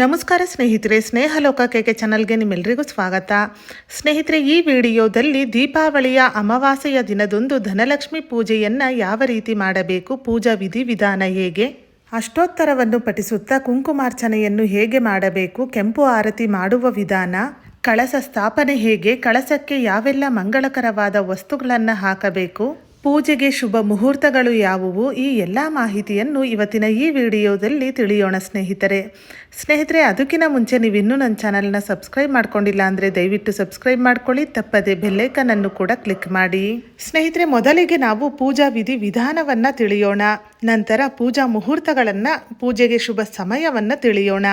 ನಮಸ್ಕಾರ ಸ್ನೇಹಿತರೆ ಸ್ನೇಹ ಲೋಕಕ್ಕೆ ಚಾನಲ್ಗೆ ನಿಮ್ಮೆಲ್ಲರಿಗೂ ಸ್ವಾಗತ. ಸ್ನೇಹಿತರೆ, ಈ ವಿಡಿಯೋದಲ್ಲಿ ದೀಪಾವಳಿಯ ಅಮಾವಾಸ್ಯೆಯ ದಿನದಂದು ಧನಲಕ್ಷ್ಮಿ ಪೂಜೆಯನ್ನು ಯಾವ ರೀತಿ ಮಾಡಬೇಕು, ಪೂಜಾ ವಿಧಿ ವಿಧಾನ ಹೇಗೆ, ಅಷ್ಟೋತ್ತರವನ್ನು ಪಠಿಸುತ್ತಾ ಕುಂಕುಮಾರ್ಚನೆಯನ್ನು ಹೇಗೆ ಮಾಡಬೇಕು, ಕೆಂಪು ಆರತಿ ಮಾಡುವ ವಿಧಾನ, ಕಳಸ ಸ್ಥಾಪನೆ ಹೇಗೆ, ಕಳಸಕ್ಕೆ ಯಾವೆಲ್ಲ ಮಂಗಳಕರವಾದ ವಸ್ತುಗಳನ್ನು ಹಾಕಬೇಕು ಪೂಜೆಗೆ ಶುಭ ಮುಹೂರ್ತಗಳು ಯಾವುವು? ಈ ಎಲ್ಲ ಮಾಹಿತಿಯನ್ನು ಇವತ್ತಿನ ಈ ವಿಡಿಯೋದಲ್ಲಿ ತಿಳಿಯೋಣ ಸ್ನೇಹಿತರೆ. ಸ್ನೇಹಿತರೆ, ಅದಕ್ಕಿಂತ ಮುಂಚೆ ನೀವು ಇನ್ನೂ ನನ್ನ ಚಾನಲ್ನ ಸಬ್ಸ್ಕ್ರೈಬ್ ಮಾಡ್ಕೊಂಡಿಲ್ಲ ಅಂದರೆ ದಯವಿಟ್ಟು ಸಬ್ಸ್ಕ್ರೈಬ್ ಮಾಡ್ಕೊಳ್ಳಿ, ತಪ್ಪದೆ ಬೆಲ್ಲೈಕನನ್ನು ಕೂಡ ಕ್ಲಿಕ್ ಮಾಡಿ. ಸ್ನೇಹಿತರೆ, ಮೊದಲಿಗೆ ನಾವು ಪೂಜಾ ವಿಧಿ ವಿಧಾನವನ್ನು ತಿಳಿಯೋಣ. ನಂತರ ಪೂಜಾ ಮುಹೂರ್ತಗಳನ್ನು ಪೂಜೆಗೆ ಶುಭ ಸಮಯವನ್ನು ತಿಳಿಯೋಣ.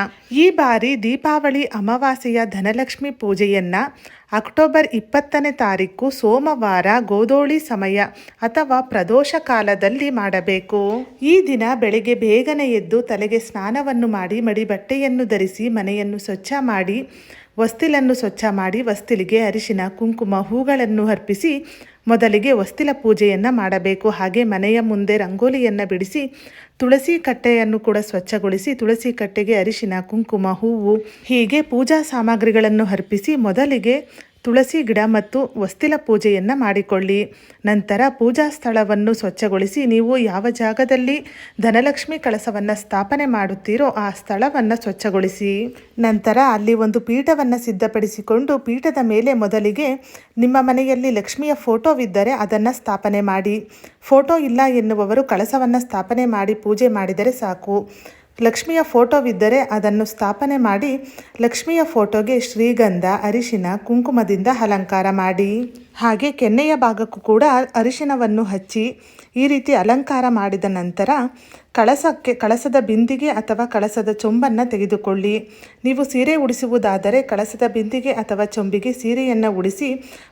ಈ ಬಾರಿ ದೀಪಾವಳಿ ಅಮಾವಾಸ್ಯೆಯ ಧನಲಕ್ಷ್ಮಿ ಪೂಜೆಯನ್ನು ಅಕ್ಟೋಬರ್ ಇಪ್ಪತ್ತನೇ ತಾರೀಕು ಸೋಮವಾರ ಗೋಧೋಳಿ ಸಮಯ ಅಥವಾ ಪ್ರದೋಷ ಕಾಲದಲ್ಲಿ ಮಾಡಬೇಕು. ಈ ದಿನ ಬೆಳಿಗ್ಗೆ ಬೇಗನೆ ಎದ್ದು ತಲೆಗೆ ಸ್ನಾನವನ್ನು ಮಾಡಿ ಮಡಿ ಬಟ್ಟೆಯನ್ನು ಧರಿಸಿ ಮನೆಯನ್ನು ಸ್ವಚ್ಛ ಮಾಡಿ, ವಸ್ತಿಲನ್ನು ಸ್ವಚ್ಛ ಮಾಡಿ, ವಸ್ತಿಲಿಗೆ ಅರಿಶಿನ, ಕುಂಕುಮ, ಹೂಗಳನ್ನು ಅರ್ಪಿಸಿ ಮೊದಲಿಗೆ ವಸ್ತಿಲ ಪೂಜೆಯನ್ನು ಮಾಡಬೇಕು. ಹಾಗೆ ಮನೆಯ ಮುಂದೆ ರಂಗೋಲಿಯನ್ನು ಬಿಡಿಸಿ, ತುಳಸಿ ಕಟ್ಟೆಯನ್ನು ಕೂಡ ಸ್ವಚ್ಛಗೊಳಿಸಿ, ತುಳಸಿ ಕಟ್ಟೆಗೆ ಅರಿಶಿನ, ಕುಂಕುಮ, ಹೂವು ಹೀಗೆ ಪೂಜಾ ಸಾಮಗ್ರಿಗಳನ್ನು ಅರ್ಪಿಸಿ ಮೊದಲಿಗೆ ತುಳಸಿ ಗಿಡ ಮತ್ತು ವಸ್ತಿಲ ಪೂಜೆಯನ್ನು ಮಾಡಿಕೊಳ್ಳಿ. ನಂತರ ಪೂಜಾ ಸ್ಥಳವನ್ನು ಸ್ವಚ್ಛಗೊಳಿಸಿ ನೀವು ಯಾವ ಜಾಗದಲ್ಲಿ ಧನಲಕ್ಷ್ಮಿ ಕಳಸವನ್ನು ಸ್ಥಾಪನೆ ಮಾಡುತ್ತೀರೋ ಆ ಸ್ಥಳವನ್ನು ಸ್ವಚ್ಛಗೊಳಿಸಿ. ನಂತರ ಅಲ್ಲಿ ಒಂದು ಪೀಠವನ್ನು ಸಿದ್ಧಪಡಿಸಿಕೊಂಡು ಪೀಠದ ಮೇಲೆ ಮೊದಲಿಗೆ ನಿಮ್ಮ ಮನೆಯಲ್ಲಿ ಲಕ್ಷ್ಮಿಯ ಫೋಟೋವಿದ್ದರೆ ಅದನ್ನು ಸ್ಥಾಪನೆ ಮಾಡಿ. ಫೋಟೋ ಇಲ್ಲ ಎನ್ನುವವರು ಕಳಸವನ್ನು ಸ್ಥಾಪನೆ ಮಾಡಿ ಪೂಜೆ ಮಾಡಿದರೆ ಸಾಕು. ಲಕ್ಷ್ಮಿಯ ಫೋಟೋವಿದ್ದರೆ ಅದನ್ನು ಸ್ಥಾಪನೆ ಮಾಡಿ ಲಕ್ಷ್ಮಿಯ ಫೋಟೋಗೆ ಶ್ರೀಗಂಧ, ಅರಿಶಿನ, ಕುಂಕುಮದಿಂದ ಅಲಂಕಾರ ಮಾಡಿ. ಹಾಗೆ ಕೆನ್ನೆಯ ಭಾಗಕ್ಕೂ ಕೂಡ ಅರಿಶಿನವನ್ನು ಹಚ್ಚಿ ಈ ರೀತಿ ಅಲಂಕಾರ ಮಾಡಿದ ನಂತರ ಕಳಸಕ್ಕೆ, ಕಳಸದ ಬಿಂದಿಗೆ ಅಥವಾ ಕಳಸದ ಚೊಂಬನ್ನು ತೆಗೆದುಕೊಳ್ಳಿ. ನೀವು ಸೀರೆ ಉಡಿಸುವುದಾದರೆ ಕಳಸದ ಬಿಂದಿಗೆ ಅಥವಾ ಚೊಂಬಿಗೆ ಸೀರೆಯನ್ನು ಉಡಿಸಿ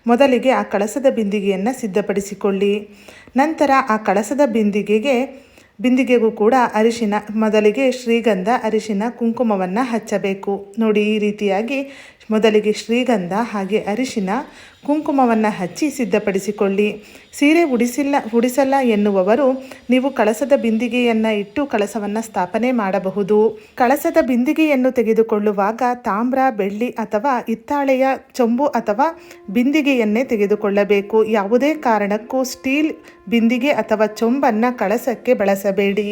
ಮೊದಲಿಗೆ ಆ ಕಳಸದ ಬಿಂದಿಗೆಯನ್ನು ಸಿದ್ಧಪಡಿಸಿಕೊಳ್ಳಿ. ನಂತರ ಆ ಕಳಸದ ಬಿಂದಿಗೆಗೆ ಬಿಂದಿಗೆಗೂ ಕೂಡ ಅರಿಶಿನ ಮೊದಲಿಗೆ ಶ್ರೀಗಂಧ ಅರಿಶಿನ ಕುಂಕುಮವನ್ನು ಹಚ್ಚಬೇಕು. ನೋಡಿ ಈ ರೀತಿಯಾಗಿ ಮೊದಲಿಗೆ ಶ್ರೀಗಂಧ ಹಾಗೆ ಅರಿಶಿನ ಕುಂಕುಮವನ್ನು ಹಚ್ಚಿ ಸಿದ್ಧಪಡಿಸಿಕೊಳ್ಳಿ. ಸೀರೆ ಉಡಿಸಿಲ್ಲ, ಉಡಿಸಲ್ಲ ಎನ್ನುವವರು ನೀವು ಕಳಸದ ಬಿಂದಿಗೆಯನ್ನು ಇಟ್ಟು ಕಳಸವನ್ನು ಸ್ಥಾಪನೆ ಮಾಡಬಹುದು. ಕಳಸದ ಬಿಂದಿಗೆಯನ್ನು ತೆಗೆದುಕೊಳ್ಳುವಾಗ ತಾಮ್ರ, ಬೆಳ್ಳಿ ಅಥವಾ ಹಿತ್ತಾಳೆಯ ಚೊಂಬು ಅಥವಾ ಬಿಂದಿಗೆಯನ್ನೇ ತೆಗೆದುಕೊಳ್ಳಬೇಕು. ಯಾವುದೇ ಕಾರಣಕ್ಕೂ ಸ್ಟೀಲ್ ಬಿಂದಿಗೆ ಅಥವಾ ಚೊಂಬನ್ನು ಕಳಸಕ್ಕೆ ಬಳಸಬೇಡಿ.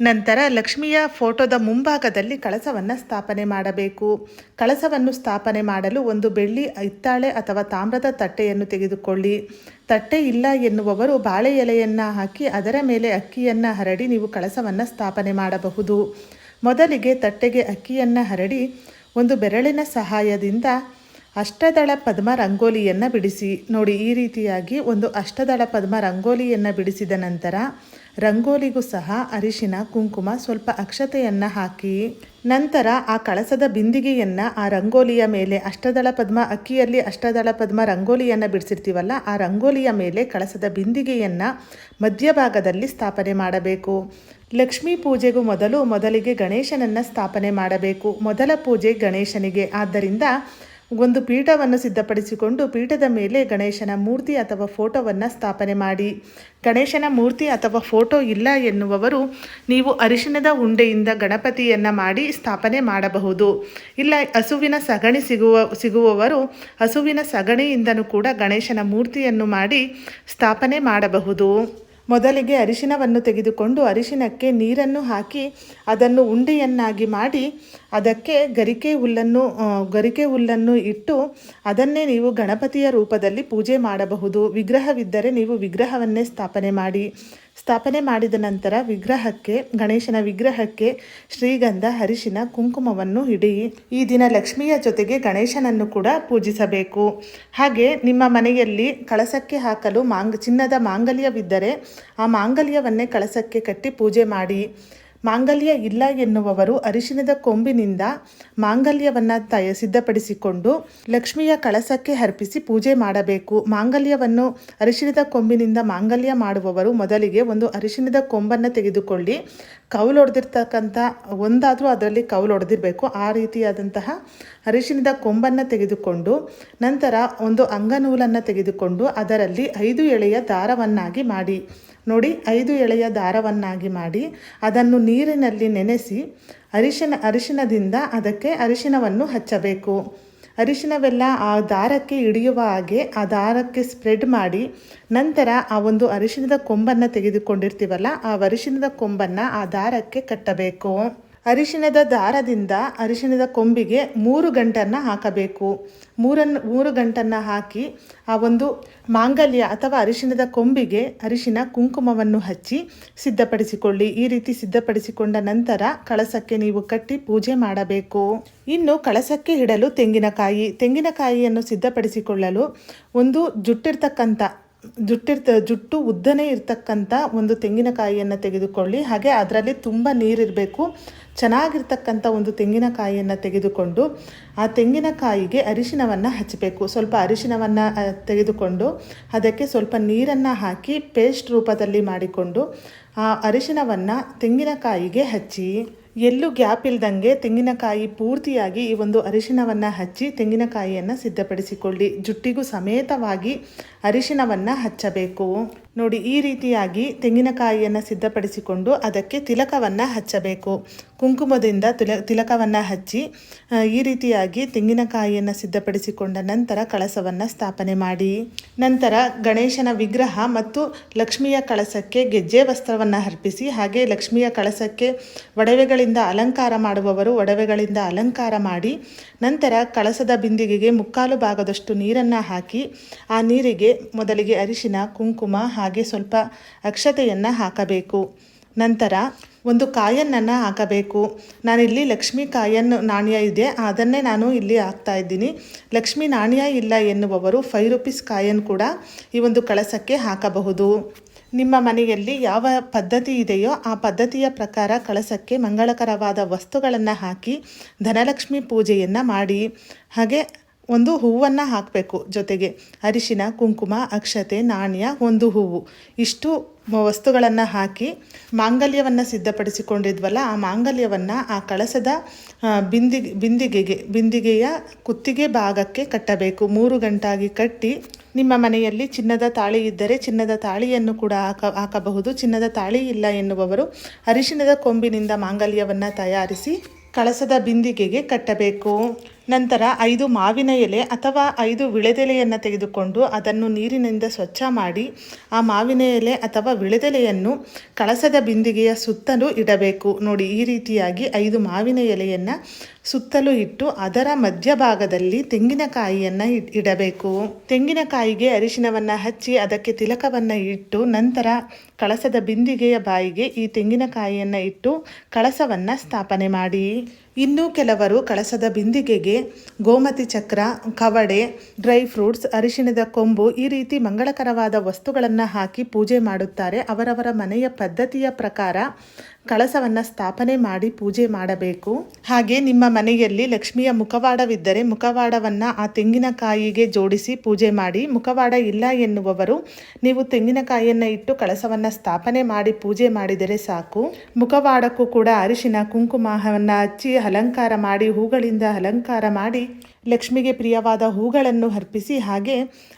ನಂತರ ಲಕ್ಷ್ಮಿಯ ಫೋಟೋದ ಮುಂಭಾಗದಲ್ಲಿ ಕಳಸವನ್ನು ಸ್ಥಾಪನೆ ಮಾಡಬೇಕು. ಕಳಸವನ್ನು ಸ್ಥಾಪನೆ ಮಾಡಲು ಒಂದು ಬೆಳ್ಳಿ, ಹಿತ್ತಾಳೆ ಅಥವಾ ತಾಮ್ರದ ತಟ್ಟೆಯನ್ನು ತೆಗೆದುಕೊಳ್ಳಿ. ತಟ್ಟೆ ಇಲ್ಲ ಎನ್ನುವವರು ಬಾಳೆ ಎಲೆಯನ್ನು ಹಾಕಿ ಅದರ ಮೇಲೆ ಅಕ್ಕಿಯನ್ನು ಹರಡಿ ನೀವು ಕಳಸವನ್ನು ಸ್ಥಾಪನೆ ಮಾಡಬಹುದು. ಮೊದಲಿಗೆ ತಟ್ಟೆಗೆ ಅಕ್ಕಿಯನ್ನು ಹರಡಿ ಒಂದು ಬೆರಳಿನ ಸಹಾಯದಿಂದ ಅಷ್ಟದಳ ಪದ್ಮ ರಂಗೋಲಿಯನ್ನು ಬಿಡಿಸಿ, ನೋಡಿ ಈ ರೀತಿಯಾಗಿ ಒಂದು ಅಷ್ಟದಳ ಪದ್ಮ ರಂಗೋಲಿಯನ್ನು ಬಿಡಿಸಿದ ನಂತರ ರಂಗೋಲಿಗೂ ಸಹ ಅರಿಶಿನ, ಕುಂಕುಮ ಸ್ವಲ್ಪ ಅಕ್ಷತೆಯನ್ನು ಹಾಕಿ, ನಂತರ ಆ ಕಳಸದ ಬಿಂದಿಗೆಯನ್ನು ಆ ರಂಗೋಲಿಯ ಮೇಲೆ, ಅಷ್ಟದಳ ಪದ್ಮ ಅಕ್ಕಿಯಲ್ಲಿ ಅಷ್ಟದಳ ಪದ್ಮ ರಂಗೋಲಿಯನ್ನು ಬಿಡಿಸಿರ್ತೀವಲ್ಲ, ಆ ರಂಗೋಲಿಯ ಮೇಲೆ ಕಳಸದ ಬಿಂದಿಗೆಯನ್ನು ಮಧ್ಯಭಾಗದಲ್ಲಿ ಸ್ಥಾಪನೆ ಮಾಡಬೇಕು. ಲಕ್ಷ್ಮೀ ಪೂಜೆಗೂ ಮೊದಲು ಮೊದಲಿಗೆ ಗಣೇಶನನ್ನು ಸ್ಥಾಪನೆ ಮಾಡಬೇಕು. ಮೊದಲ ಪೂಜೆ ಗಣೇಶನಿಗೆ. ಆದ್ದರಿಂದ ಒಂದು ಪೀಠವನ್ನು ಸಿದ್ಧಪಡಿಸಿಕೊಂಡು ಪೀಠದ ಮೇಲೆ ಗಣೇಶನ ಮೂರ್ತಿ ಅಥವಾ ಫೋಟೋವನ್ನು ಸ್ಥಾಪನೆ ಮಾಡಿ. ಗಣೇಶನ ಮೂರ್ತಿ ಅಥವಾ ಫೋಟೋ ಇಲ್ಲ ಎನ್ನುವವರು ನೀವು ಅರಿಶಿಣದ ಉಂಡೆಯಿಂದ ಗಣಪತಿಯನ್ನು ಮಾಡಿ ಸ್ಥಾಪನೆ ಮಾಡಬಹುದು. ಇಲ್ಲ, ಹಸುವಿನ ಸಗಣಿ ಸಿಗುವ, ಸಿಗುವವರು ಹಸುವಿನ ಸಗಣಿಯಿಂದನೂ ಕೂಡ ಗಣೇಶನ ಮೂರ್ತಿಯನ್ನು ಮಾಡಿ ಸ್ಥಾಪನೆ ಮಾಡಬಹುದು. ಮೊದಲಿಗೆ ಅರಿಶಿನವನ್ನು ತೆಗೆದುಕೊಂಡು ಅರಿಶಿನಕ್ಕೆ ನೀರನ್ನು ಹಾಕಿ ಅದನ್ನು ಉಂಡೆಯನ್ನಾಗಿ ಮಾಡಿ ಅದಕ್ಕೆ ಗರಿಕೆ ಹುಲ್ಲನ್ನು ಗರಿಕೆ ಹುಲ್ಲನ್ನು ಇಟ್ಟು ಅದನ್ನೇ ನೀವು ಗಣಪತಿಯ ರೂಪದಲ್ಲಿ ಪೂಜೆ ಮಾಡಬಹುದು. ವಿಗ್ರಹವಿದ್ದರೆ ನೀವು ವಿಗ್ರಹವನ್ನೇ ಸ್ಥಾಪನೆ ಮಾಡಿ. ಸ್ಥಾಪನೆ ಮಾಡಿದ ನಂತರ ವಿಗ್ರಹಕ್ಕೆ, ಗಣೇಶನ ವಿಗ್ರಹಕ್ಕೆ ಶ್ರೀಗಂಧ, ಅರಿಶಿನ, ಕುಂಕುಮವನ್ನು ಇಡಿ. ಈ ದಿನ ಲಕ್ಷ್ಮಿಯ ಜೊತೆಗೆ ಗಣೇಶನನ್ನು ಕೂಡ ಪೂಜಿಸಬೇಕು. ಹಾಗೆ ನಿಮ್ಮ ಮನೆಯಲ್ಲಿ ಕಳಸಕ್ಕೆ ಹಾಕಲು ಮಾಂಗ, ಚಿನ್ನದ ಮಾಂಗಲ್ಯವಿದ್ದರೆ ಆ ಮಾಂಗಲ್ಯವನ್ನೇ ಕಳಸಕ್ಕೆ ಕಟ್ಟಿ ಪೂಜೆ ಮಾಡಿ. ಮಾಂಗಲ್ಯ ಇಲ್ಲ ಎನ್ನುವವರು ಅರಿಶಿನದ ಕೊಂಬಿನಿಂದ ಮಾಂಗಲ್ಯವನ್ನು ತಯ ಸಿದ್ಧಪಡಿಸಿಕೊಂಡು ಲಕ್ಷ್ಮಿಯ ಕಳಸಕ್ಕೆ ಅರ್ಪಿಸಿ ಪೂಜೆ ಮಾಡಬೇಕು. ಮಾಂಗಲ್ಯವನ್ನು ಅರಿಶಿನದ ಕೊಂಬಿನಿಂದ ಮಾಂಗಲ್ಯ ಮಾಡುವವರು ಮೊದಲಿಗೆ ಒಂದು ಅರಿಶಿನದ ಕೊಂಬನ್ನು ತೆಗೆದುಕೊಳ್ಳಿ. ಕೌಲೊಡೆದಿರ್ತಕ್ಕಂಥ ಒಂದಾದರೂ ಅದರಲ್ಲಿ ಕೌಲೊಡೆದಿರಬೇಕು ಆ ರೀತಿಯಾದಂತಹ ಅರಿಶಿನದ ಕೊಂಬನ್ನು ತೆಗೆದುಕೊಂಡು ನಂತರ ಒಂದು ಅಂಗನೂಲನ್ನು ತೆಗೆದುಕೊಂಡು ಅದರಲ್ಲಿ ಐದು ಎಳೆಯ ದಾರವನ್ನಾಗಿ ಮಾಡಿ. ನೋಡಿ ಐದು ಎಳೆಯ ದಾರವನ್ನಾಗಿ ಮಾಡಿ ಅದನ್ನು ನೀರಿನಲ್ಲಿ ನೆನೆಸಿ ಅರಿಶಿನ ಅರಿಶಿನದಿಂದ ಅದಕ್ಕೆ ಅರಿಶಿನವನ್ನು ಹಚ್ಚಬೇಕು. ಅರಿಶಿನವೆಲ್ಲ ಆ ದಾರಕ್ಕೆ ಹಿಡಿಯುವ ಹಾಗೆ ಆ ದಾರಕ್ಕೆ ಸ್ಪ್ರೆಡ್ ಮಾಡಿ ನಂತರ ಆ ಒಂದು ಅರಿಶಿನದ ಕೊಂಬನ್ನು ತೆಗೆದುಕೊಂಡಿರ್ತೀವಲ್ಲ, ಆ ಅರಿಶಿನದ ಕೊಂಬನ್ನು ಆ ದಾರಕ್ಕೆ ಕಟ್ಟಬೇಕು. ಅರಿಶಿಣದ ದಾರದಿಂದ ಅರಿಶಿಣದ ಕೊಂಬಿಗೆ ಮೂರು ಗಂಟನ್ನು ಹಾಕಬೇಕು. ಮೂರನ್ನು ಮೂರು ಗಂಟನ್ನು ಹಾಕಿ ಆ ಒಂದು ಮಾಂಗಲ್ಯ ಅಥವಾ ಅರಿಶಿಣದ ಕೊಂಬಿಗೆ ಅರಿಶಿನ ಕುಂಕುಮವನ್ನು ಹಚ್ಚಿ ಸಿದ್ಧಪಡಿಸಿಕೊಳ್ಳಿ. ಈ ರೀತಿ ಸಿದ್ಧಪಡಿಸಿಕೊಂಡ ನಂತರ ಕಳಸಕ್ಕೆ ನೀವು ಕಟ್ಟಿ ಪೂಜೆ ಮಾಡಬೇಕು. ಇನ್ನು ಕಳಸಕ್ಕೆ ಇಡಲು ತೆಂಗಿನಕಾಯಿ. ತೆಂಗಿನಕಾಯಿಯನ್ನು ಸಿದ್ಧಪಡಿಸಿಕೊಳ್ಳಲು ಒಂದು ಜುಟ್ಟಿರ್ತಕ್ಕಂಥ ಜುಟ್ಟಿರ್ತ, ಜುಟ್ಟು ಉದ್ದನೇ ಇರ್ತಕ್ಕಂಥ ಒಂದು ತೆಂಗಿನಕಾಯಿಯನ್ನು ತೆಗೆದುಕೊಳ್ಳಿ. ಹಾಗೆ ಅದರಲ್ಲಿ ತುಂಬ ನೀರಿರಬೇಕು. ಚೆನ್ನಾಗಿರ್ತಕ್ಕಂಥ ಒಂದು ತೆಂಗಿನಕಾಯಿಯನ್ನು ತೆಗೆದುಕೊಂಡು ಆ ತೆಂಗಿನಕಾಯಿಗೆ ಅರಿಶಿನವನ್ನು ಹಚ್ಚಬೇಕು ಸ್ವಲ್ಪ ಅರಿಶಿನವನ್ನು ತೆಗೆದುಕೊಂಡು ಅದಕ್ಕೆ ಸ್ವಲ್ಪ ನೀರನ್ನು ಹಾಕಿ ಪೇಸ್ಟ್ ರೂಪದಲ್ಲಿ ಮಾಡಿಕೊಂಡು ಆ ಅರಿಶಿನವನ್ನು ತೆಂಗಿನಕಾಯಿಗೆ ಹಚ್ಚಿ ಎಲ್ಲೂ ಗ್ಯಾಪ್ ಇಲ್ದಂಗೆ ತೆಂಗಿನಕಾಯಿ ಪೂರ್ತಿಯಾಗಿ ಈ ಒಂದು ಅರಿಶಿನವನ್ನು ಹಚ್ಚಿ ತೆಂಗಿನಕಾಯಿಯನ್ನು ಸಿದ್ಧಪಡಿಸಿಕೊಳ್ಳಿ. ಜುಟ್ಟಿಗೂ ಸಮೇತವಾಗಿ ಅರಿಶಿನವನ್ನು ಹಚ್ಚಬೇಕು. ನೋಡಿ, ಈ ರೀತಿಯಾಗಿ ತೆಂಗಿನಕಾಯಿಯನ್ನು ಸಿದ್ಧಪಡಿಸಿಕೊಂಡು ಅದಕ್ಕೆ ತಿಲಕವನ್ನು ಹಚ್ಚಬೇಕು. ಕುಂಕುಮದಿಂದ ತಿಲ, ತಿಲಕವನ್ನು ಹಚ್ಚಿ ಈ ರೀತಿಯಾಗಿ ತೆಂಗಿನಕಾಯಿಯನ್ನು ಸಿದ್ಧಪಡಿಸಿಕೊಂಡ ನಂತರ ಕಳಸವನ್ನು ಸ್ಥಾಪನೆ ಮಾಡಿ. ನಂತರ ಗಣೇಶನ ವಿಗ್ರಹ ಮತ್ತು ಲಕ್ಷ್ಮಿಯ ಕಳಸಕ್ಕೆ ಗೆಜ್ಜೆ ವಸ್ತ್ರವನ್ನು ಅರ್ಪಿಸಿ, ಹಾಗೆ ಲಕ್ಷ್ಮಿಯ ಕಳಸಕ್ಕೆ ಒಡವೆಗಳಿಂದ ಅಲಂಕಾರ ಮಾಡುವವರು ಒಡವೆಗಳಿಂದ ಅಲಂಕಾರ ಮಾಡಿ, ನಂತರ ಕಳಸದ ಬಿಂದಿಗೆಗೆ ಮುಕ್ಕಾಲು ಭಾಗದಷ್ಟು ನೀರನ್ನು ಹಾಕಿ, ಆ ನೀರಿಗೆ ಮೊದಲಿಗೆ ಅರಿಶಿನ, ಕುಂಕುಮ ಹಾಗೆ ಸ್ವಲ್ಪ ಅಕ್ಷತೆಯನ್ನು ಹಾಕಬೇಕು. ನಂತರ ಒಂದು ಕಾಯನ್ನನ್ನು ಹಾಕಬೇಕು. ನಾನಿಲ್ಲಿ ಲಕ್ಷ್ಮಿ ಕಾಯನ್ ನಾಣ್ಯ ಇದೆ, ಅದನ್ನೇ ನಾನು ಇಲ್ಲಿ ಹಾಕ್ತಾ ಇದ್ದೀನಿ. ಲಕ್ಷ್ಮಿ ನಾಣ್ಯ ಇಲ್ಲ ಎನ್ನುವವರು ಫೈವ್ ರುಪೀಸ್ ಕಾಯನ್ ಕೂಡ ಈ ಒಂದು ಕಳಸಕ್ಕೆ ಹಾಕಬಹುದು. ನಿಮ್ಮ ಮನೆಯಲ್ಲಿ ಯಾವ ಪದ್ಧತಿ ಇದೆಯೋ ಆ ಪದ್ಧತಿಯ ಪ್ರಕಾರ ಕಳಸಕ್ಕೆ ಮಂಗಳಕರವಾದ ವಸ್ತುಗಳನ್ನು ಹಾಕಿ ಧನಲಕ್ಷ್ಮಿ ಪೂಜೆಯನ್ನು ಮಾಡಿ. ಹಾಗೆ ಒಂದು ಹೂವನ್ನು ಹಾಕಬೇಕು. ಜೊತೆಗೆ ಅರಿಶಿನ, ಕುಂಕುಮ, ಅಕ್ಷತೆ, ನಾಣ್ಯ ಒಂದು ಹೂವು. ಇಷ್ಟು ವಸ್ತುಗಳನ್ನು ಹಾಕಿ ಮಾಂಗಲ್ಯವನ್ನು ಸಿದ್ಧಪಡಿಸಿಕೊಂಡಿದ್ವಲ್ಲ, ಆ ಮಾಂಗಲ್ಯವನ್ನು ಆ ಕಳಸದ ಬಿಂದಿ, ಬಿಂದಿಗೆಗೆ, ಬಿಂದಿಗೆಯ ಕುತ್ತಿಗೆ ಭಾಗಕ್ಕೆ ಕಟ್ಟಬೇಕು. ಮೂರು ಗಂಟಾಗಿ ಕಟ್ಟಿ ನಿಮ್ಮ ಮನೆಯಲ್ಲಿ ಚಿನ್ನದ ತಾಳಿ ಇದ್ದರೆ ಚಿನ್ನದ ತಾಳಿಯನ್ನು ಕೂಡ ಹಾಕ, ಹಾಕಬಹುದು. ಚಿನ್ನದ ತಾಳಿ ಇಲ್ಲ ಎನ್ನುವವರು ಅರಿಶಿಣದ ಕೊಂಬಿನಿಂದ ಮಾಂಗಲ್ಯವನ್ನು ತಯಾರಿಸಿ ಕಳಸದ ಬಿಂದಿಗೆಗೆ ಕಟ್ಟಬೇಕು. ನಂತರ ಐದು ಮಾವಿನ ಎಲೆ ಅಥವಾ ಐದು ವಿಳೆದೆಲೆಯನ್ನು ತೆಗೆದುಕೊಂಡು ಅದನ್ನು ನೀರಿನಿಂದ ಸ್ವಚ್ಛ ಮಾಡಿ, ಆ ಮಾವಿನ ಎಲೆ ಅಥವಾ ವಿಳೆದೆಲೆಯನ್ನು ಕಳಸದ ಬಿಂದಿಗೆಯ ಸುತ್ತಲೂ ಇಡಬೇಕು. ನೋಡಿ, ಈ ರೀತಿಯಾಗಿ ಐದು ಮಾವಿನ ಎಲೆಯನ್ನು ಸುತ್ತಲೂ ಇಟ್ಟು ಅದರ ಮಧ್ಯಭಾಗದಲ್ಲಿ ತೆಂಗಿನಕಾಯಿಯನ್ನು ಇಡಬೇಕು. ತೆಂಗಿನಕಾಯಿಗೆ ಅರಿಶಿನವನ್ನು ಹಚ್ಚಿ ಅದಕ್ಕೆ ತಿಲಕವನ್ನು ಇಟ್ಟು ನಂತರ ಕಳಸದ ಬಿಂದಿಗೆಯ ಬಾಯಿಗೆ ಈ ತೆಂಗಿನಕಾಯಿಯನ್ನು ಇಟ್ಟು ಕಳಸವನ್ನು ಸ್ಥಾಪನೆ ಮಾಡಿ. ಇನ್ನು ಕೆಲವರು ಕಳಸದ ಬಿಂದಿಗೆಗೆ ಗೋಮತಿ ಚಕ್ರ, ಕವಡೆ, ಡ್ರೈ ಫ್ರೂಟ್ಸ್, ಅರಿಶಿಣದ ಕೊಂಬು ಈ ರೀತಿ ಮಂಗಳಕರವಾದ ವಸ್ತುಗಳನ್ನು ಹಾಕಿ ಪೂಜೆ ಮಾಡುತ್ತಾರೆ. ಅವರವರ ಮನೆಯ ಪದ್ಧತಿಯ ಪ್ರಕಾರ ಕಳಸವನ್ನು ಸ್ಥಾಪನೆ ಮಾಡಿ ಪೂಜೆ ಮಾಡಬೇಕು. ಹಾಗೆ ನಿಮ್ಮ ಮನೆಯಲ್ಲಿ ಲಕ್ಷ್ಮಿಯ ಮುಖವಾಡವಿದ್ದರೆ ಮುಖವಾಡವನ್ನು ಆ ತೆಂಗಿನಕಾಯಿಗೆ ಜೋಡಿಸಿ ಪೂಜೆ ಮಾಡಿ. ಮುಖವಾಡ ಇಲ್ಲ ಎನ್ನುವವರು ನೀವು ತೆಂಗಿನಕಾಯಿಯನ್ನು ಇಟ್ಟು ಕಳಸವನ್ನು ಸ್ಥಾಪನೆ ಮಾಡಿ ಪೂಜೆ ಮಾಡಿದರೆ ಸಾಕು. ಮುಖವಾಡಕ್ಕೂ ಕೂಡ ಅರಿಶಿನ, ಕುಂಕುಮವನ್ನು ಹಚ್ಚಿ ಅಲಂಕಾರ ಮಾಡಿ, ಹೂಗಳಿಂದ ಅಲಂಕಾರ ಮಾಡಿ. ಲಕ್ಷ್ಮಿಗೆ ಪ್ರಿಯವಾದ ಹೂಗಳನ್ನು ಅರ್ಪಿಸಿ ಹಾಗೆ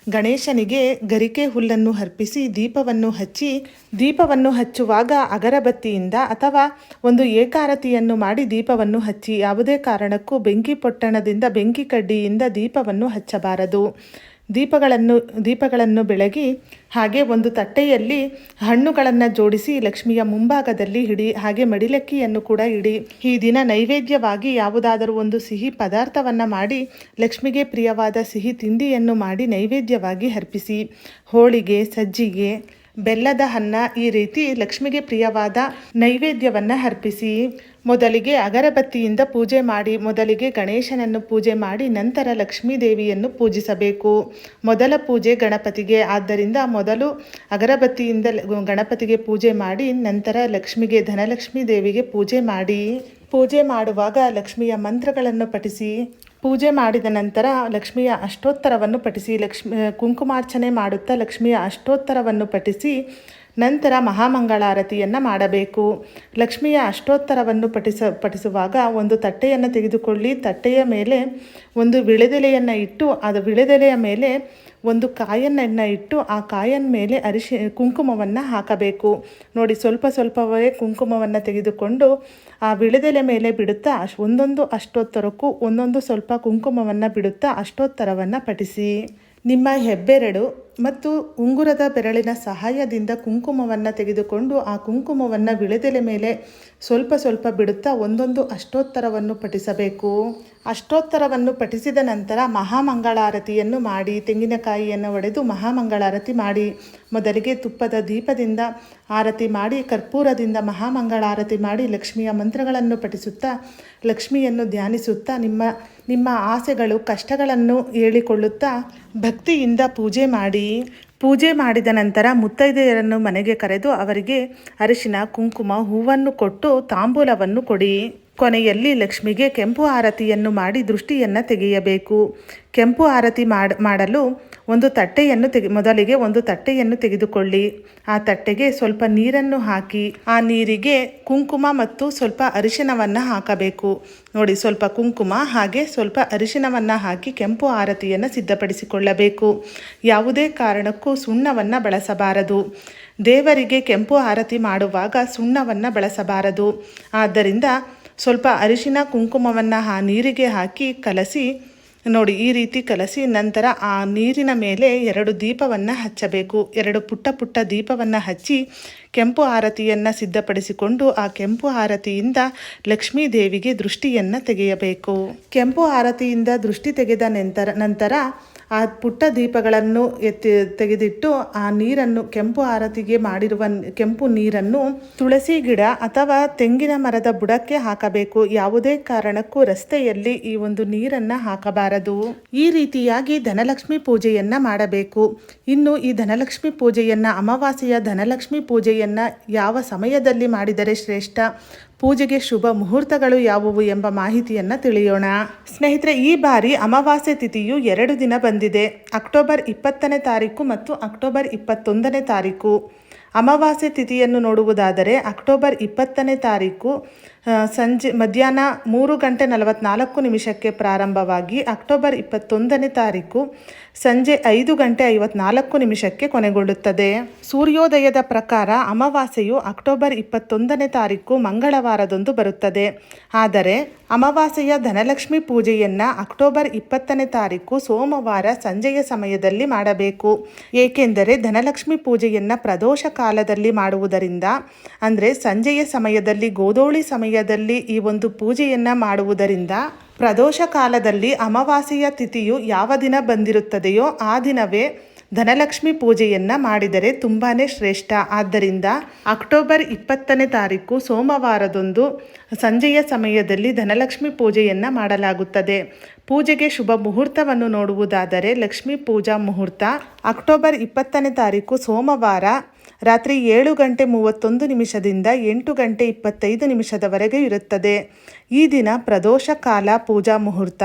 ಗಣೇಶನಿಗೆ ಗರಿಕೆ ಹುಲ್ಲನ್ನು ಅರ್ಪಿಸಿ ದೀಪವನ್ನು ಹಚ್ಚಿ, ದೀಪವನ್ನು ಹಚ್ಚುವಾಗ ಅಗರಬತ್ತಿಯಿಂದ ಅಥವಾ ಒಂದು ಏಕಾರತಿಯನ್ನು ಮಾಡಿ ದೀಪವನ್ನು ಹಚ್ಚಿ ಯಾವುದೇ ಕಾರಣಕ್ಕೂ ಬೆಂಕಿ ಪೊಟ್ಟಣದಿಂದ ಬೆಂಕಿ ಕಡ್ಡಿಯಿಂದ ದೀಪವನ್ನು ಹಚ್ಚಬಾರದು. ದೀಪಗಳನ್ನು ದೀಪಗಳನ್ನು ಬೆಳಗಿ ಹಾಗೆ ಒಂದು ತಟ್ಟೆಯಲ್ಲಿ ಹಣ್ಣುಗಳನ್ನು ಜೋಡಿಸಿ ಲಕ್ಷ್ಮಿಯ ಮುಂಭಾಗದಲ್ಲಿ ಇಡಿ ಹಾಗೆ ಮಡಿಲಕ್ಕಿಯನ್ನು ಕೂಡ ಇಡಿ. ಈ ದಿನ ನೈವೇದ್ಯವಾಗಿ ಯಾವುದಾದರೂ ಒಂದು ಸಿಹಿ ಪದಾರ್ಥವನ್ನು ಮಾಡಿ, ಲಕ್ಷ್ಮಿಗೆ ಪ್ರಿಯವಾದ ಸಿಹಿ ತಿಂಡಿಯನ್ನು ಮಾಡಿ ನೈವೇದ್ಯವಾಗಿ ಅರ್ಪಿಸಿ. ಹೋಳಿಗೆ, ಸಜ್ಜಿಗೆ, ಬೆಲ್ಲದ ಅನ್ನ ಈ ರೀತಿ ಲಕ್ಷ್ಮಿಗೆ ಪ್ರಿಯವಾದ ನೈವೇದ್ಯವನ್ನು ಅರ್ಪಿಸಿ. ಮೊದಲಿಗೆ ಅಗರಬತ್ತಿಯಿಂದ ಪೂಜೆ ಮಾಡಿ, ಮೊದಲಿಗೆ ಗಣೇಶನನ್ನು ಪೂಜೆ ಮಾಡಿ, ನಂತರ ಲಕ್ಷ್ಮೀ ದೇವಿಯನ್ನು ಪೂಜಿಸಬೇಕು. ಮೊದಲ ಪೂಜೆ ಗಣಪತಿಗೆ. ಆದ್ದರಿಂದ ಮೊದಲು ಅಗರಬತ್ತಿಯಿಂದ ಗಣಪತಿಗೆ ಪೂಜೆ ಮಾಡಿ, ನಂತರ ಲಕ್ಷ್ಮಿಗೆ ಧನಲಕ್ಷ್ಮೀ ದೇವಿಗೆ ಪೂಜೆ ಮಾಡಿ. ಪೂಜೆ ಮಾಡುವಾಗ ಲಕ್ಷ್ಮಿಯ ಮಂತ್ರಗಳನ್ನು ಪಠಿಸಿ. ಪೂಜೆ ಮಾಡಿದ ನಂತರ ಲಕ್ಷ್ಮಿಯ ಅಷ್ಟೋತ್ತರವನ್ನು ಪಠಿಸಿ. ಲಕ್ಷ್ಮಿ, ಕುಂಕುಮಾರ್ಚನೆ ಮಾಡುತ್ತಾ ಲಕ್ಷ್ಮಿಯ ಅಷ್ಟೋತ್ತರವನ್ನು ಪಠಿಸಿ. ನಂತರ ಮಹಾಮಂಗಳಾರತಿಯನ್ನು ಮಾಡಬೇಕು. ಲಕ್ಷ್ಮಿಯ ಅಷ್ಟೋತ್ತರವನ್ನು ಪಠಿಸ, ಪಠಿಸುವಾಗ ಒಂದು ತಟ್ಟೆಯನ್ನು ತೆಗೆದುಕೊಳ್ಳಿ. ತಟ್ಟೆಯ ಮೇಲೆ ಒಂದು ವಿಳೆದೆಲೆಯನ್ನು ಇಟ್ಟು ಅದು ವಿಳೆದೆಲೆಯ ಮೇಲೆ ಒಂದು ಕಾಯನ್ನ ಇಟ್ಟು, ಆ ಕಾಯನ್ ಮೇಲೆ ಅರಿಶಿ, ಕುಂಕುಮವನ್ನು ಹಾಕಬೇಕು. ನೋಡಿ, ಸ್ವಲ್ಪ ಸ್ವಲ್ಪವೇ ಕುಂಕುಮವನ್ನು ತೆಗೆದುಕೊಂಡು ಆ ವಿಳೆದೆಲೆ ಮೇಲೆ ಬಿಡುತ್ತಾ, ಅಶ್, ಒಂದೊಂದು ಅಷ್ಟೋತ್ತರಕ್ಕೂ ಒಂದೊಂದು ಸ್ವಲ್ಪ ಕುಂಕುಮವನ್ನು ಬಿಡುತ್ತಾ, ಅಷ್ಟೋತ್ತರವನ್ನು ಪಠಿಸಿ. ನಿಮ್ಮ ಹೆಬ್ಬೆರಳು ಮತ್ತು ಉಂಗುರದ ಬೆರಳಿನ ಸಹಾಯದಿಂದ ಕುಂಕುಮವನ್ನು ತೆಗೆದುಕೊಂಡು ಆ ಕುಂಕುಮವನ್ನು ವಿಳೆದೆಲೆ ಮೇಲೆ ಸ್ವಲ್ಪ ಸ್ವಲ್ಪ ಬಿಡುತ್ತಾ ಒಂದೊಂದು ಅಷ್ಟೋತ್ತರವನ್ನು ಪಠಿಸಬೇಕು. ಅಷ್ಟೋತ್ತರವನ್ನು ಪಠಿಸಿದ ನಂತರ ಮಹಾಮಂಗಳಾರತಿಯನ್ನು ಮಾಡಿ, ತೆಂಗಿನಕಾಯಿಯನ್ನು ಒಡೆದು ಮಹಾಮಂಗಳಾರತಿ ಮಾಡಿ, ಮೊದಲಿಗೆ ತುಪ್ಪದ ದೀಪದಿಂದ ಆರತಿ ಮಾಡಿ, ಕರ್ಪೂರದಿಂದ ಮಹಾಮಂಗಳಾರತಿ ಮಾಡಿ ಲಕ್ಷ್ಮಿಯ ಮಂತ್ರಗಳನ್ನು ಪಠಿಸುತ್ತಾ, ಲಕ್ಷ್ಮಿಯನ್ನು ಧ್ಯಾನಿಸುತ್ತಾ, ನಿಮ್ಮ ನಿಮ್ಮ ಆಸೆಗಳು, ಕಷ್ಟಗಳನ್ನು ಹೇಳಿಕೊಳ್ಳುತ್ತಾ ಭಕ್ತಿಯಿಂದ ಪೂಜೆ ಮಾಡಿ ಪೂಜೆ ಮಾಡಿದ ನಂತರ ಮುತ್ತೈದೆಯರನ್ನು ಮನೆಗೆ ಕರೆದು ಅವರಿಗೆ ಅರಿಶಿನ ಕುಂಕುಮ ಹೂವನ್ನು ಕೊಟ್ಟು ತಾಂಬೂಲವನ್ನು ಕೊಡಿ. ಕೊನೆಯಲ್ಲಿ ಲಕ್ಷ್ಮಿಗೆ ಕೆಂಪು ಆರತಿಯನ್ನು ಮಾಡಿ ದೃಷ್ಟಿಯನ್ನು ತೆಗೆಯಬೇಕು. ಕೆಂಪು ಆರತಿ ಮಾಡ, ಮಾಡಲು ಒಂದು ತಟ್ಟೆಯನ್ನು ತೆಗೆ, ಮೊದಲಿಗೆ ಒಂದು ತಟ್ಟೆಯನ್ನು ತೆಗೆದುಕೊಳ್ಳಿ. ಆ ತಟ್ಟೆಗೆ ಸ್ವಲ್ಪ ನೀರನ್ನು ಹಾಕಿ, ಆ ನೀರಿಗೆ ಕುಂಕುಮ ಮತ್ತು ಸ್ವಲ್ಪ ಅರಿಶಿನವನ್ನು ಹಾಕಬೇಕು. ನೋಡಿ, ಸ್ವಲ್ಪ ಕುಂಕುಮ ಹಾಗೆ ಸ್ವಲ್ಪ ಅರಿಶಿನವನ್ನು ಹಾಕಿ ಕೆಂಪು ಆರತಿಯನ್ನು ಸಿದ್ಧಪಡಿಸಿಕೊಳ್ಳಬೇಕು. ಯಾವುದೇ ಕಾರಣಕ್ಕೂ ಸುಣ್ಣವನ್ನು ಬಳಸಬಾರದು. ದೇವರಿಗೆ ಕೆಂಪು ಆರತಿ ಮಾಡುವಾಗ ಸುಣ್ಣವನ್ನು ಬಳಸಬಾರದು. ಆದ್ದರಿಂದ ಸ್ವಲ್ಪ ಅರಿಶಿನ ಕುಂಕುಮವನ್ನು ಆ ನೀರಿಗೆ ಹಾಕಿ ಕಲಸಿ, ನೋಡಿ ಈ ರೀತಿ ಕಲಸಿ ನಂತರ ಆ ನೀರಿನ ಮೇಲೆ ಎರಡು ದೀಪವನ್ನು ಹಚ್ಚಬೇಕು. ಎರಡು ಪುಟ್ಟ ಪುಟ್ಟ ದೀಪವನ್ನು ಹಚ್ಚಿ ಕೆಂಪು ಆರತಿಯನ್ನು ಸಿದ್ಧಪಡಿಸಿಕೊಂಡು ಆ ಕೆಂಪು ಆರತಿಯಿಂದ ಲಕ್ಷ್ಮೀ ದೇವಿಗೆ ದೃಷ್ಟಿಯನ್ನು ತೆಗೆಯಬೇಕು. ಕೆಂಪು ಆರತಿಯಿಂದ ದೃಷ್ಟಿ ತೆಗೆದ ನಂತರ ನಂತರ ಆ ಪುಟ್ಟ ದೀಪಗಳನ್ನು ಎತ್ತಿ ತೆಗೆದಿಟ್ಟು ಆ ನೀರನ್ನು ಕೆಂಪು ಆರತಿಗೆ ಮಾಡಿರುವ ಕೆಂಪು ನೀರನ್ನು ತುಳಸಿ ಗಿಡ ಅಥವಾ ತೆಂಗಿನ ಮರದ ಬುಡಕ್ಕೆ ಹಾಕಬೇಕು. ಯಾವುದೇ ಕಾರಣಕ್ಕೂ ರಸ್ತೆಯಲ್ಲಿ ಈ ಒಂದು ನೀರನ್ನು ಹಾಕಬಾರದು. ಈ ರೀತಿಯಾಗಿ ಧನಲಕ್ಷ್ಮಿ ಪೂಜೆಯನ್ನು ಮಾಡಬೇಕು. ಇನ್ನು ಈ ಧನಲಕ್ಷ್ಮಿ ಪೂಜೆಯನ್ನು, ಅಮಾವಾಸ್ಯೆಯ ಧನಲಕ್ಷ್ಮಿ ಪೂಜೆಯನ್ನ ಯಾವ ಸಮಯದಲ್ಲಿ ಮಾಡಿದರೆ ಶ್ರೇಷ್ಠ? ಪೂಜೆಗೆ ಶುಭ ಮುಹೂರ್ತಗಳು ಯಾವುವು ಎಂಬ ಮಾಹಿತಿಯನ್ನು ತಿಳಿಯೋಣ. ಸ್ನೇಹಿತರೆ, ಈ ಬಾರಿ ಅಮಾವಾಸ್ಯೆ ತಿಥಿಯು ಎರಡು ದಿನ ಬಂದಿದೆ. ಅಕ್ಟೋಬರ್ ಇಪ್ಪತ್ತನೇ ತಾರೀಕು ಮತ್ತು ಅಕ್ಟೋಬರ್ ಇಪ್ಪತ್ತೊಂದನೇ ತಾರೀಕು. ಅಮಾವಾಸ್ಯೆ ತಿಥಿಯನ್ನು ನೋಡುವುದಾದರೆ ಅಕ್ಟೋಬರ್ ಇಪ್ಪತ್ತನೇ ತಾರೀಕು ಸಂಜೆ ಮಧ್ಯಾಹ್ನ ಮೂರು ಗಂಟೆ ನಲವತ್ನಾಲ್ಕು ನಿಮಿಷಕ್ಕೆ ಪ್ರಾರಂಭವಾಗಿ ಅಕ್ಟೋಬರ್ ಇಪ್ಪತ್ತೊಂದನೇ ತಾರೀಕು ಸಂಜೆ ಐದು ಗಂಟೆ ಐವತ್ನಾಲ್ಕು ನಿಮಿಷಕ್ಕೆ ಕೊನೆಗೊಳ್ಳುತ್ತದೆ. ಸೂರ್ಯೋದಯದ ಪ್ರಕಾರ ಅಮಾವಾಸ್ಯೆಯು ಅಕ್ಟೋಬರ್ ಇಪ್ಪತ್ತೊಂದನೇ ತಾರೀಕು ಮಂಗಳವಾರದಂದು ಬರುತ್ತದೆ. ಆದರೆ ಅಮಾವಾಸ್ಯೆಯ ಧನಲಕ್ಷ್ಮಿ ಪೂಜೆಯನ್ನು ಅಕ್ಟೋಬರ್ ಇಪ್ಪತ್ತನೇ ತಾರೀಕು ಸೋಮವಾರ ಸಂಜೆಯ ಸಮಯದಲ್ಲಿ ಮಾಡಬೇಕು. ಏಕೆಂದರೆ ಧನಲಕ್ಷ್ಮಿ ಪೂಜೆಯನ್ನು ಪ್ರದೋಷ ಕಾಲದಲ್ಲಿ ಮಾಡುವುದರಿಂದ, ಅಂದರೆ ಸಂಜೆಯ ಸಮಯದಲ್ಲಿ ಗೋಧೋಳಿ ಸಮಯದಲ್ಲಿ ಈ ಒಂದು ಪೂಜೆಯನ್ನು ಮಾಡುವುದರಿಂದ ಪ್ರದೋಷ ಕಾಲದಲ್ಲಿ ಅಮಾವಾಸ್ಯೆಯ ತಿಥಿಯು ಯಾವ ದಿನ ಬಂದಿರುತ್ತದೆಯೋ ಆ ದಿನವೇ ಧನಲಕ್ಷ್ಮಿ ಪೂಜೆಯನ್ನು ಮಾಡಿದರೆ ತುಂಬಾ ಶ್ರೇಷ್ಠ. ಆದ್ದರಿಂದ ಅಕ್ಟೋಬರ್ ಇಪ್ಪತ್ತನೇ ತಾರೀಕು ಸೋಮವಾರದಂದು ಸಂಜೆಯ ಸಮಯದಲ್ಲಿ ಧನಲಕ್ಷ್ಮಿ ಪೂಜೆಯನ್ನು ಮಾಡಲಾಗುತ್ತದೆ. ಪೂಜೆಗೆ ಶುಭ ಮುಹೂರ್ತವನ್ನು ನೋಡುವುದಾದರೆ ಲಕ್ಷ್ಮೀ ಪೂಜಾ ಮುಹೂರ್ತ ಅಕ್ಟೋಬರ್ ಇಪ್ಪತ್ತನೇ ತಾರೀಕು ಸೋಮವಾರ ರಾತ್ರಿ ಏಳು ಗಂಟೆ ಮೂವತ್ತೊಂದು ನಿಮಿಷದಿಂದ ಎಂಟು ಗಂಟೆ ಇಪ್ಪತ್ತೈದು ನಿಮಿಷದವರೆಗೆ ಇರುತ್ತದೆ. ಈ ದಿನ ಪ್ರದೋಷ ಕಾಲ ಪೂಜಾ ಮುಹೂರ್ತ.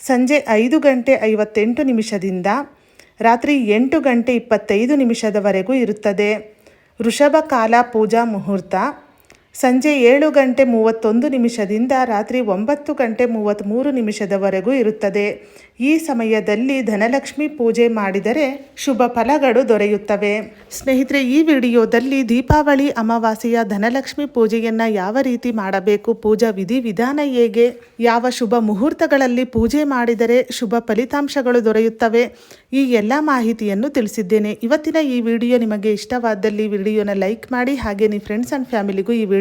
ಸಂಜೆ ಐದು ಗಂಟೆ ಐವತ್ತೆಂಟು ನಿಮಿಷದಿಂದ ರಾತ್ರಿ ಎಂಟು ಗಂಟೆ ಇಪ್ಪತ್ತೈದು ನಿಮಿಷದವರೆಗೂ ಇರುತ್ತದೆ. ವೃಷಭ ಕಾಲ ಪೂಜಾ ಮುಹೂರ್ತ. ಸಂಜೆ ಏಳು ಗಂಟೆ ಮೂವತ್ತೊಂದು ನಿಮಿಷದಿಂದ ರಾತ್ರಿ ಒಂಬತ್ತು ಗಂಟೆ ಮೂವತ್ತ್ಮೂರು ನಿಮಿಷದವರೆಗೂ ಇರುತ್ತದೆ. ಈ ಸಮಯದಲ್ಲಿ ಧನಲಕ್ಷ್ಮಿ ಪೂಜೆ ಮಾಡಿದರೆ ಶುಭ ಫಲಗಳು ದೊರೆಯುತ್ತವೆ. ಸ್ನೇಹಿತರೆ, ಈ ವಿಡಿಯೋದಲ್ಲಿ ದೀಪಾವಳಿ ಅಮಾವಾಸ್ಯೆಯ ಧನಲಕ್ಷ್ಮಿ ಪೂಜೆಯನ್ನು ಯಾವ ರೀತಿ ಮಾಡಬೇಕು, ಪೂಜಾ ವಿಧಿ ವಿಧಾನ ಹೇಗೆ, ಯಾವ ಶುಭ ಮುಹೂರ್ತಗಳಲ್ಲಿ ಪೂಜೆ ಮಾಡಿದರೆ ಶುಭ ಫಲಿತಾಂಶಗಳು ದೊರೆಯುತ್ತವೆ, ಈ ಎಲ್ಲ ಮಾಹಿತಿಯನ್ನು ತಿಳಿಸಿದ್ದೇನೆ. ಇವತ್ತಿನ ಈ ವಿಡಿಯೋ ನಿಮಗೆ ಇಷ್ಟವಾದಲ್ಲಿ ವಿಡಿಯೋನ ಲೈಕ್ ಮಾಡಿ, ಹಾಗೆ ನಿಮ್ಮ ಫ್ರೆಂಡ್ಸ್ ಆ್ಯಂಡ್ ಫ್ಯಾಮಿಲಿಗೂ ಈ